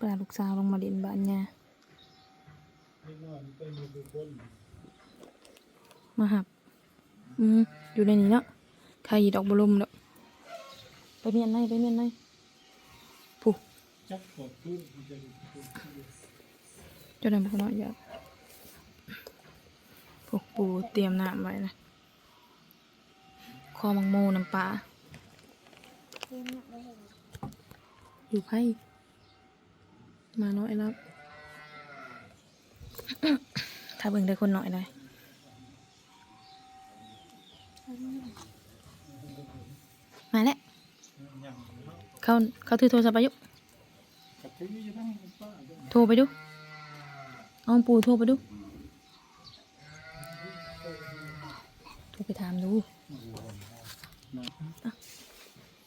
ป้าลูกสาวลงมาเล่นบ้านย่ามาหับ อืมอยู่ในนี้เนาะใครดอกบลมดอกไปเมียนในไปเมียนในผู้จักกดขึ้นจะเจะได้บุกน้อยอยากพวกปูเตรียมน้ำไว้นะคอมังโมน้ำปลาอยู่ไพ่ มาน้อยแล้วถ้าเบิ่งได้คนหน่อยเลยมาแล้วเขาเขาถือโทรศัพท์ไปยุกทือจะทั้งป้าด้วยโทรไปดูเอาปูโทรไปดูโทรไปถามดู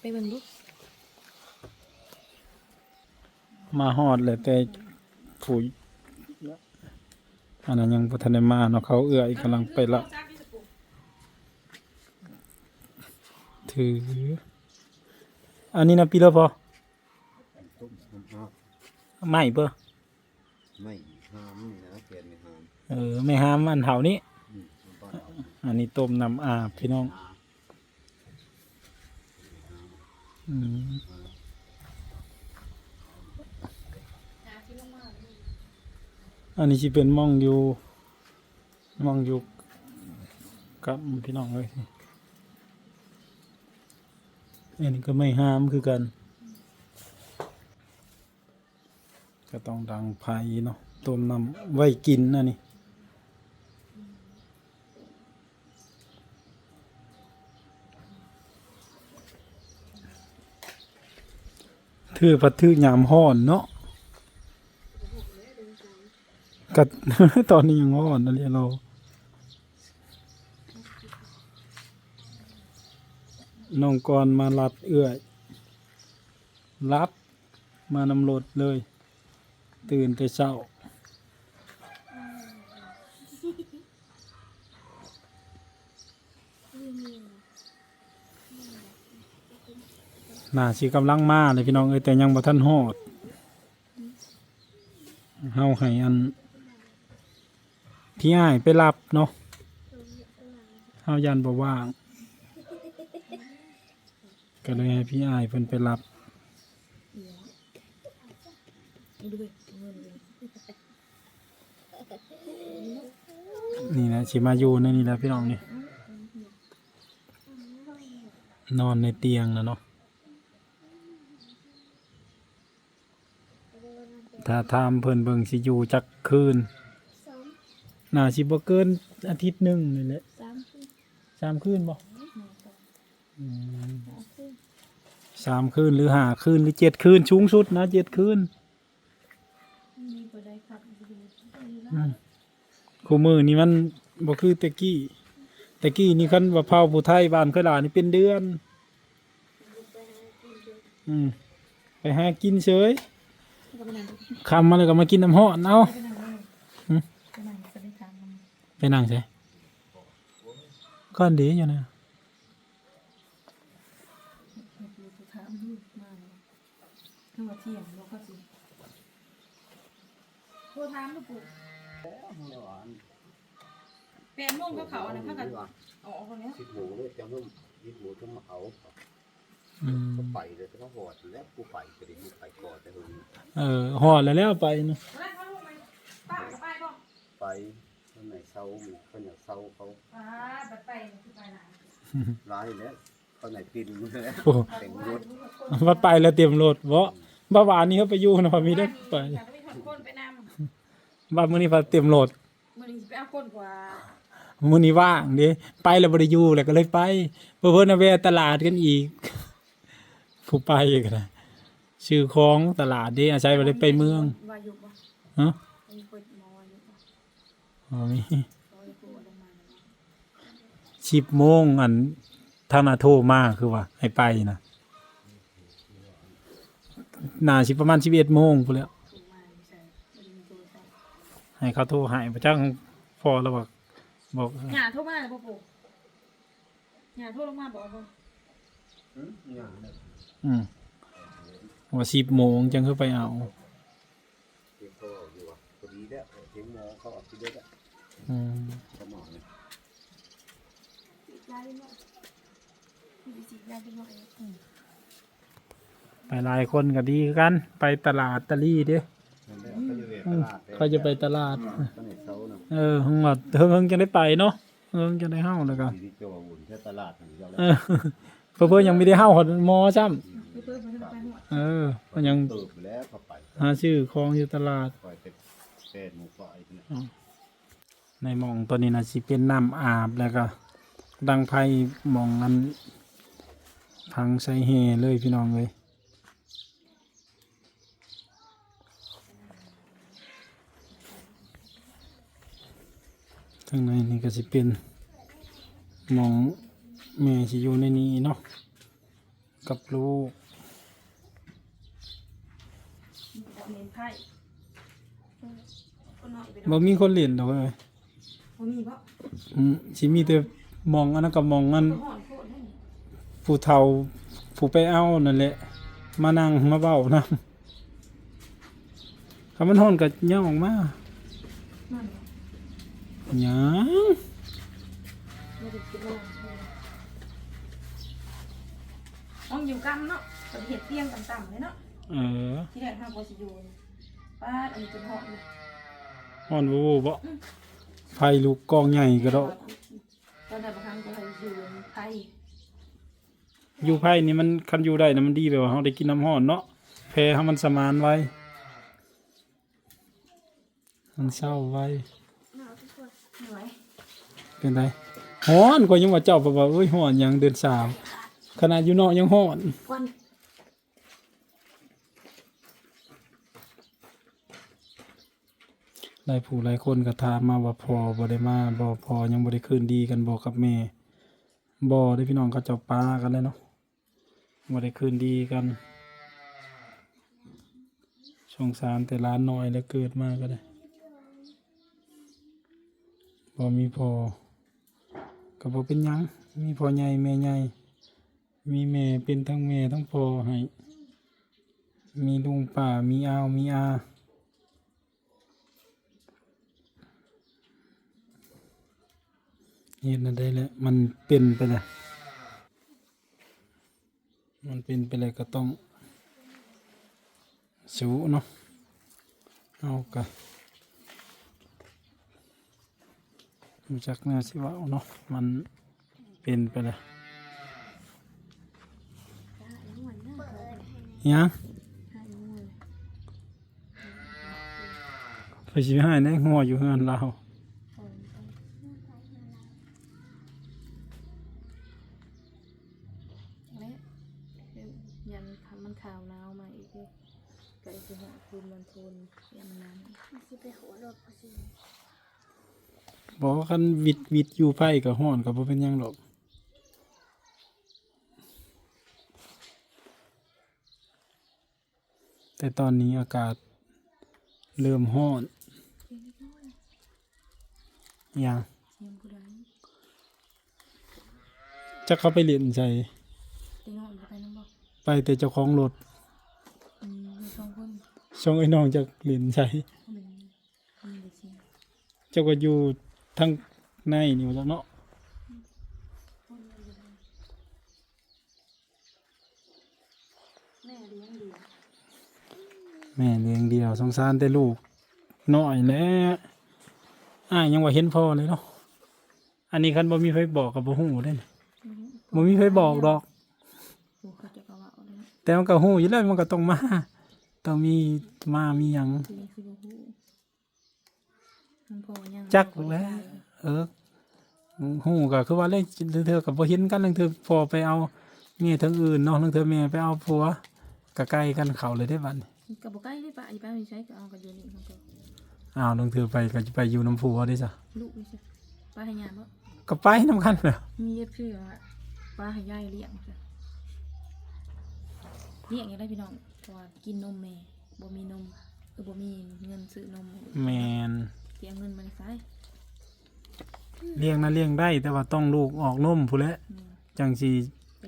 ไปเบิ่งดู มาฮอดเลยแต่ผู้อันนั้นยังบ่ทันได้มาเนาะเขาเอื้อยกำลังไปละถือ อันนี้นะปีละพอต้มน้ำฮะไม่เปอไม่ห้ามนี่นะเปลี่ยนไม่ห้ามเออไม่ห้ามอันเถานี้อืมบ้านเราอันนี้ต้มน้ำอาบพี่น้อง อืม อันนี้สิเป็นมองอยู่มองอยู่กับพี่น้องเลยอันนี้ก็ไม่ห้ามคือกัน ก็ต้องดังไฟเนาะต้มน้ำไว้กินอันนี้ถือพัดถือยามห้อนเนาะ กัด ตอนนี้ยังห้อนนะเรียนเราน้องกรมารับเอื้อยรับมานำรถเลย ตื่นแต่เช้าน่าสิกำลังมาเลยพี่น้องเอ้ยแต่ยังบ่ทันฮอดเฮาให้อัน พี่อ้ายไปรับเนาะเฮายันบ่ว่าง ก็เลยให้พี่อ้ายเพิ่นไปรับนี่นะสิมาอยู่ในนี่แหละพี่น้องนี่นอนในเตียงนะเนาะถ้าทำเพิ่นเบิ่งสิอยู่จักคืน น่าสิบ่เกินอาทิตย์หนึ่งนี่แหละสามคืนบ่อืมสามคืนหรือห้าคืนหรือเจ็ดคืนสูงสุดนะเจ็ดคืนอืมคู่มือนี่มันบ่คือแตะกี้แตะกี้นี่คันว่าเผาผู้ไทยบ้านเคยลานี่เป็นเดือน อืมไปหากินเฉยคำมาเลยก็มากินน้ำหอนเอา ไป นั่งใช่ก้อนดีอยู่นะคือว่าเที่ยงบ่ก็สิโทรถามลูกปู่แปดโมงก็เขาอันนั้นเขาก็ออกคนเนี้ยสิบหมูเลยจังว่าสิบหมูต้องมาเอาอืมก็ไปเลยแต่ก็หอดแล้วกูไปก็ได้กูไปก่อนแต่คนนี้เออหอดแล้วแล้วไปเนาะแล้วเขาลูกไปป้าก็ไป บ่ไปข้างในเศร้ามันข้างในเศร้าเขาป้าบัดไปคือไปไหนร้ายแล้วข้างในปินมันแล้วโอ้แต่งรถวัดไปแล้วเตรียมรถเพราะบ้าวานนี่เขาไปอยู่นะพอมีได้ไปอยากไปทำก้นไปนำบ้านมื้อนี้พอเตรียมรถมื้อนี้สิไปเอาก้นกว่ามื้อนี้ว่างเด้ไปแล้วบ่ได้อยู่แล้วก็เลยไปเพิ่นน่ะแวะตลาดกันอีกผู้ไปก็ได้ชื่อของตลาดเด้อาศัยบ่ได้ไปเมืองว่าอยู่บ่ฮะมีเปิดหมออยู่บ่ อ๋อมีรออยู่ปู่ลงมาสิบโมงอันทางนาโทรมาคือว่า ให้ไปนะน่าสิประมาณสิบเอ็ดโมงพู้นแหล้วถูกมาไม่ใช่บ่ได้มีโทรศัพท์ให้เขาโทรให้พระจ้างพอแล้วบอกบอก หย่าโทรมาเลยบ่ปู่หย่าโทรลงมาบอกบ่อย่างนั้นอืมว่าสิบโมงจังคือไปเอาเสียงหมอเขาเอาที่เด็ดอะอืมเขาหมอเนี่ยยาดีหน่อยมี สียาดีหน่อยไปหลายคนก็ดีคือกัน ไปตลาดตะลี่เด้นั่นแหละเขาจะเวทอืตมลาดเขาจะไปตลาดเขาเนี่ยเขาเนาะเออหงว่าเฮิงๆจะได้ไปเนาะเฮิงจะได้เฮาแล้วก็ที่เจ้าวุ่นแค่ตลาดอย่างเดียวแล้วเออเพิ่นๆยังไม่ได้เฮาหอดมอซ้ำเพื่อเพื่อเพื่อไปหัวเออก็ยังเติบแล้วเข้าไปหาชื่อของอยู่ตลาด ในหมองตัวนี้นะสิเป็นน้ำอาบแล้วก็ ดังไพ่หมองนั้นพังใส่เฮเลยพี่น้องเลยทางในนี่ก็สิเป็นหมองแม่สิอยู่ในนี้เนาะกับลูกเน้นไพ่ก็น้อยไปบ่มีคนเล่นดอกเอ้ย บ่มีบ่อืมสิมีแต่หมองอันนั้นกับมองอันก็ห่อนโคตรให้ผู้เฒ่าผู้ไปเอานั่นแหละ มานั่งมาเบ้านะคำมันฮ้อนก็ย่างออกมานั่นหยังไม่ได้คิดว่าห้องอยู่กันเนาะก็เห็ดเตียงต่ำๆเลยเนาะ เออที่แรกห้ามบ่สิอยู่ป้าดอันนี้จนหอนเลยฮ้อนบ่บ่ ไฟลูกกองใหญ่ก็ดอกตอนนั้นบางครั้งก็ให้อยู่ไพ่อยู่ไผนี่มันคันอยู่ได้นะมันดีแบบว่าเฮาได้กินน้ำร้อนเนาะแพรเฮามันสมานไว้ มันเศร้าไว้หนาวทุกคนเหนื่อยเป็นไรฮ้อนกว่ายังว่าเจ้าบอกว่าเอ้ยฮ้อนหยังเดือนสามขนาดอยู่นอกยังฮ้อนควัน หลายผู้หลายคนก็ถามมาว่าพอบ่ได้มาบ่พอยังบ่ได้คืนดีกันบ่กับแม่บ่ได้พี่น้องเขาเจ้าปากันเลยเนาะบ่ได้คืนดีกันสงสารแต่ล้านน้อยแล้วเกิดมาก็ได้บ่มีพอก็บ่เป็นหยังมีพอใหญ่แม่ใหญ่มีแม่เป็นทั้งแม่ทั้งพอให้มีลุงป้ามีอาวมีอา เห็นนั่นได้แล้วมันเป็นไปเลยมันเป็นไปเลยก็ต้องสู้เนาะเอากะรู้จักแนวสิเว่าเนาะมันเป็นไปเลยยังไปชิบหายในหัวอยู่เฮือนเรา และ ยันมันขาวหนาวมาอีกเลยก็อีกสิหาคืนมันทนยันนั้นมันสิไปหัวรถพอสิบอกว่าคันวิดวิดอยู่ไพ่กับห้อนกับบ่เป็นหยังหรอกแต่ตอนนี้อากาศเริ่มห้อนอย่างเสียงผู้ใดจะเข้าไปเล่นใจ ตีน้องจะไปน้ำบ่ ไปแต่เจ้าของรถอืมมีสองคนช่องไอ้น้องจะเล่นใจคนหนึ่งคนหนึ่งเสียงเจ้าก็อยู่ทั้งในนี่ว่าจักเนาะแม่เลี้ยงเดียวแม่เลี้ยงเดียวสงสารแต่ลูกน้อยแหล้วอ่ายังว่าเห็นพ่อเลยเนาะอันนี้คันบ่มีไฟบอกกับบ่ฮู้เด้นี่บ่มีไฟบอกดอก แต่มันก็ฮู้อยู่แล้วมันก็ต้องมาต้องมีมามีหยังคือคือบ่ฮู้มันพอยังจักแล้วเออฮู้ก็คือว่าเลยเธอกับบ่เห็นกันเธอพอไปเอาเมียทั้งอื่นเนาะเธอแม่ไปเอาผัวก็ใกล้กันเข้าเลยได้บัดนี้กับบ่ใกล้ได้ปะอย่าไปไม่ใช้ก็เอากันอยู่นี่มันก็อ้าวเธอไปก็จะไปอยู่น้ำผัวได้จ้ะลูกไม่ใช่ป้าให้ยาบ่ก็ไปนํกันแหล้วมีเย็บชื่อว่าป้าให้ยายเลี้ยงจ้ะ เลี้ยงยังได้พี่น้องเพราะว่ากินนมแม่บ่มีนมเออบ่มีเงินซื้อนมให้ลูกแมนเสียเงินมาในไสเลี้ยงนะเลี้ยงได้ แต่ว่าต้องลูกออกนมผู้นแหละอืมจังสิ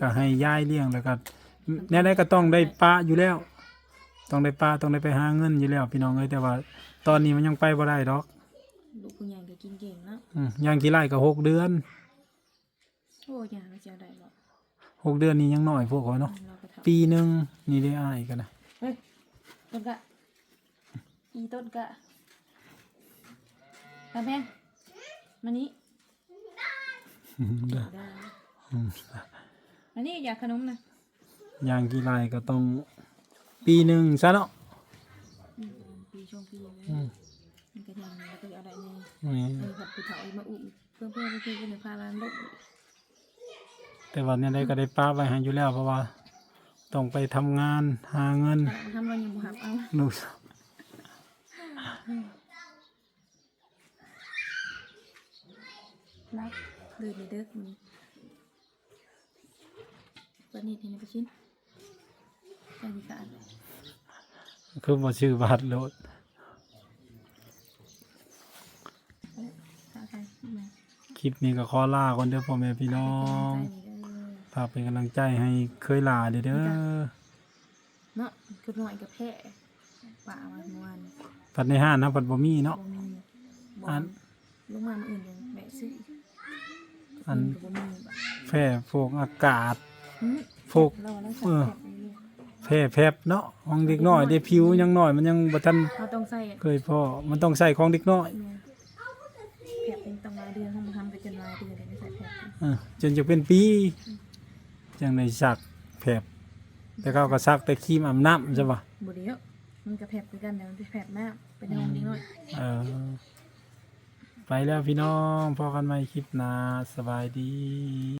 ก็ให้ยายเลี้ยงแล้วก็แน่ได้ก็ต้องได้ปะอยู่แล้ว ต้องได้ป้าต้องได้ไปหาเงินอยู่แล้ว พี่น้องเอ้ยแต่ว่า ตอนนี้มันยังไปบ่ได้ดอกลูกผู้ใหญ่ก็กินเก่งเนาะอืมยังกี่ไร่ก็หกเดือนโอ้ยาก็จะเอาได้หรอกหกเดือนนี้ยังน้อยพวกเขาเนาะ เราก็ทำ ปีหนึ่งนี่ได้อ้ายกันนะเฮ้ยต้นกะอีต้นกะมาแม่มานี่ได้มานี่อยากขนมนะยังกี่ไร่ก็ต้อง ปีหนึ่งซะเนาะอืมปีช่วงปีเลยอืมมันก็ยังแล้วก็เอาได้เนี่ยนี่เออผัดผู้เฒ่ามาอุ้มเพื่อนเพื่อนเพื่อนเป็นพาร้านลูกแต่วันนี้ได้ก็ได้ป้าไว้ให้อยู่แล้วเพราะว่า ต้องไปทำงานหาเงินทำเรายังบ่หับเอาลูกรักเลยในเด็กมันวันนี้ที่นี่ไปชิ้นไปดีกันคือบ่ชื่อบัตรโลดถ้าใครมาคลิปนี้ก็ขอลาก่อนเด้อพ่อแม่พี่น้อง ฝากเป็นกำลังใจให้เคยลาเด้อเด้อเนาะคือหน่อยกับแพะป่ามาเมื่อวานปัดในห้านนะปัดบ่มีเนาะ บ่มีบ่อัน ลงมาเมื่ออื่นยังแบะซื้ออันก็บ่มีแบบแพร่พวกอากาศหึพวกเราแล้วเอใส่อแผลนี่แพร่แพบเนาะของเด็กน้อยได้ผิวยังน้อยมันยังบ่ทันเราต้องใส่เคยพ่อมันต้องใส่ของเด็กน้อยเนี่ยแผลเป็นต้องรายเดือนเขามาทำกันจนรายเดือนเลยไม่ใส่แผลเออจนจะเป็นปี จังได้สักแผบแต่เขาก็ซักแต่ครีมอาบน้ำใช่ปะบ่เดียวมันกับแผลคือกันแต่มันเป็นแผลมากเป็นห้องนี้หน่อย เออ ไปแล้วพี่น้องพอกันใหม่คลิปหน้าสบายดี